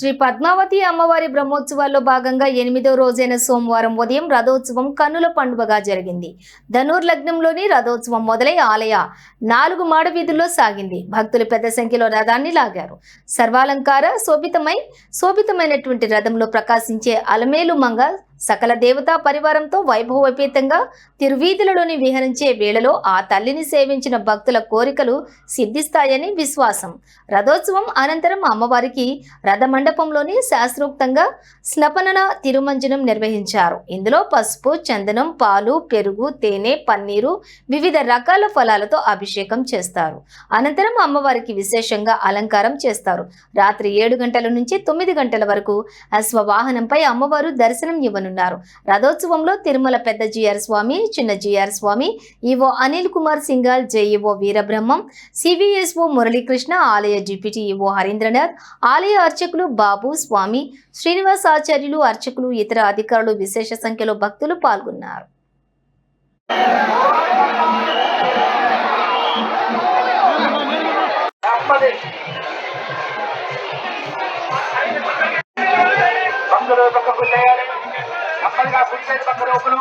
శ్రీ పద్మావతి అమ్మవారి బ్రహ్మోత్సవాల్లో భాగంగా ఎనిమిదో రోజైన సోమవారం ఉదయం రథోత్సవం కన్నుల పండుగగా జరిగింది. ధనుర్ లగ్నంలోని రథోత్సవం మొదలై ఆలయ నాలుగు మాడ వీధుల్లో సాగింది. భక్తులు పెద్ద సంఖ్యలో రథాన్ని లాగారు. సర్వాలంకార శోభితమై శోభితమైనటువంటి రథంలో ప్రకాశించే అలమేలు మంగ సకల దేవతా పరివారంతో వైభవోపేతంగా తిరువీధులలోని విహరించే వేళలో ఆ తల్లిని సేవించిన భక్తుల కోరికలు సిద్ధిస్తాయని విశ్వాసం. రథోత్సవం అనంతరం అమ్మవారికి రథమండపంలోని శాస్త్రోక్తంగా స్నపనన తిరుమంజనం నిర్వహించారు. ఇందులో పసుపు చందనం పాలు పెరుగు తేనె పన్నీరు వివిధ రకాల ఫలాలతో అభిషేకం చేస్తారు. అనంతరం అమ్మవారికి విశేషంగా అలంకారం చేస్తారు. రాత్రి ఏడు గంటల నుంచి తొమ్మిది గంటల వరకు అశ్వవాహనంపై అమ్మవారు దర్శనం ఇవ్వను పాల్గొనున్నారు రథోత్సవంలో తిరుమల పెద్ద జిఆర్ స్వామి చిన్న GR Swamy EO Anil Kumar Singhal JEO Veerabrahmam CVSO Muralikrishna ఆలయ డిప్యూటీ ఈవో హరీంద్రనాథ్ ఆలయ అర్చకులు బాబు స్వామి శ్రీనివాస్ ఆచార్యులు అర్చకులు ఇతర అధికారులు విశేష సంఖ్యలో భక్తులు పాల్గొన్నారు. అందరూ పక్కకు సైడ్ పక్క లోపల